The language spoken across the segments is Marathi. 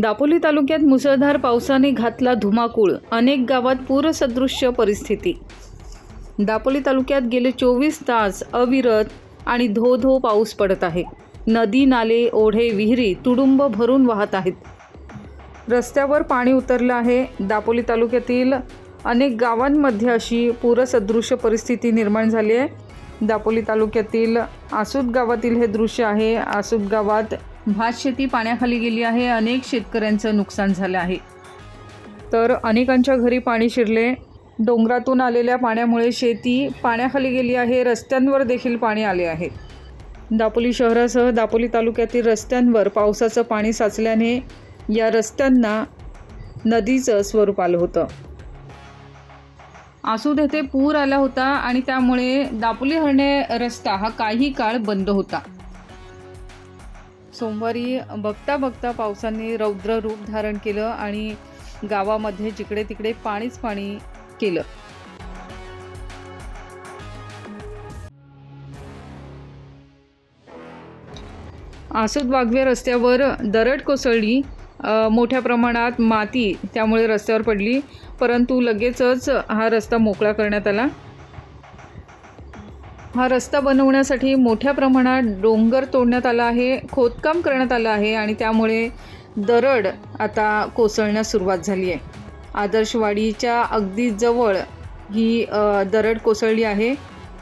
दापोली तालुक्यात मुसळधार पावसाने घातला धुमाकूळ. अनेक गावात पूरसदृश्य परिस्थिती. दापोली तालुक्यात गेले चोवीस तास अविरत आणि धो धो पाऊस पडत आहे. नदी नाले ओढे विहिरी तुडुंब भरून वाहत आहेत. रस्त्यावर पाणी उतरलं आहे. दापोली तालुक्यातील अनेक गावांमध्ये अशी पूरसदृश्य परिस्थिती निर्माण झाली आहे. दापोली तालुक्यातील आसूद गावातील हे दृश्य आहे. आसूद गावात भात शेती पाण्याखाली गेली आहे अनेक शेतकऱ्यांचं नुकसान झालं आहे. तर अनेकांच्या घरी पाणी शिरले. डोंगरातून आलेल्या पाण्यामुळे शेती पाण्याखाली गेली आहे रस्त्यांवर देखील पाणी आले आहे. दापोली शहरासह दापोली तालुक्यातील रस्त्यांवर पावसाचं पाणी साचल्याने या रस्त्यांना नदीचं स्वरूप आलं होतं. आसूद येथे पूर आला होता आणि त्यामुळे दापोली हरणे रस्ता हा काही काळ बंद होता. सोमवारी बघता बघता पावसाने रौद्र रूप धारण केलं आणि गावामध्ये जिकडे तिकडे पाणीच पाणी केलं. आसूद वाघवे रस्त्यावर दरड कोसळली. मोठ्या प्रमाणात माती त्यामुळे रस्त्यावर पडली. परंतु लगेचच हा रस्ता मोकळा करण्यात आला. हा रस्ता बनवण्यासाठी मोठ्या प्रमाणात डोंगर तोडण्यात आला आहे खोदकाम करण्यात आलं आहे आणि त्यामुळे दरड आता कोसळण्यास सुरुवात झाली आहे. आदर्शवाडीच्या अगदी जवळ ही दरड कोसळली आहे.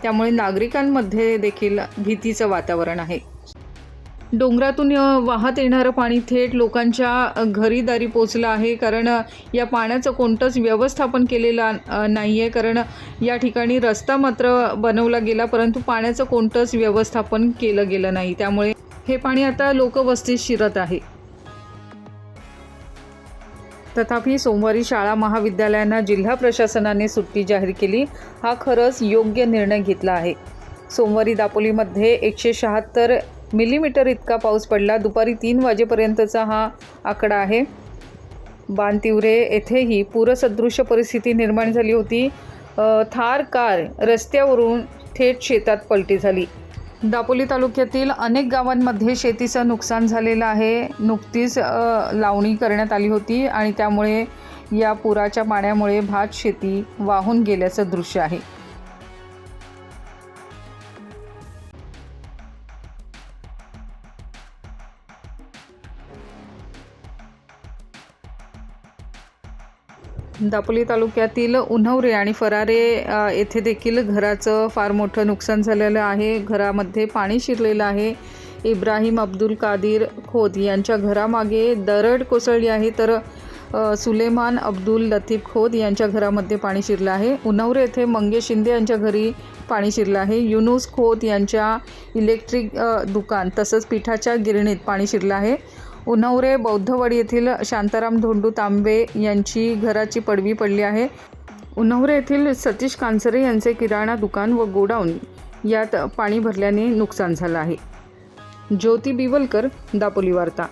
त्यामुळे नागरिकांमध्ये देखील भीतीचं वातावरण आहे. डोंगरातून वाहत येणारं पाणी थेट लोकांच्या घरीदारी घरी दारी पोचलं आहे. कारण या पाण्याचं कोणतंच व्यवस्थापन केलेलं नाही आहे कारण या ठिकाणी रस्ता मात्र बनवला गेला परंतु पाण्याचं कोणतंच व्यवस्थापन केलं गेलं नाही. त्यामुळे हे पाणी आता लोकवस्तीत शिरत आहे. तथापि सोमवारी शाळा महाविद्यालयांना जिल्हा प्रशासनाने सुट्टी जाहीर केली. हा खरंच योग्य निर्णय घेतला आहे. सोमवारी दापोलीमध्ये एकशे शहात्तर मिलीमीटर इतका पाऊस पडला. दुपारी तीन वाजेपर्यंतचा हा आकडा आहे. बाणतिवरे येथेही पूरसदृश्य परिस्थिती निर्माण झाली होती. थार कार रस्त्यावरून थेट शेतात पलटी झाली. दापोली तालुक्यातील अनेक गावांमध्ये शेतीचं नुकसान झालेलं आहे. नुकतीच लावणी करण्यात आली होती आणि त्यामुळे या पुराच्या पाण्यामुळे भात शेती वाहून गेल्याचं दृश्य आहे. दापोली तालुक्यातील उन्हवरे आणि फरारे येथे देखील घराचं फार मोठं नुकसान झालेलं आहे. घरामध्ये पाणी शिरलेलं आहे. इब्राहिम अब्दुल कादिर खोत यांच्या घरामागे दरड कोसळली आहे. तर सुलेमान अब्दुल लतीफ खोत यांच्या घरामध्ये पाणी शिरलं आहे. उन्हवरे येथे मंगेश शिंदे यांच्या घरी पाणी शिरलं आहे. युनुस खोत यांच्या इलेक्ट्रिक दुकान तसंच पिठाच्या गिरणीत पाणी शिरलं आहे. उन्हवरे बौद्धवाडी येथील शांताराम धोंडू तांबे यांची घराची पडवी पडली आहे. उन्हवरे येथील सतीश कांसरे यांचे किराणा दुकान व गोडाऊन यात पाणी भरल्याने नुकसान झालं आहे. ज्योती बिवलकर दापोली वार्ता.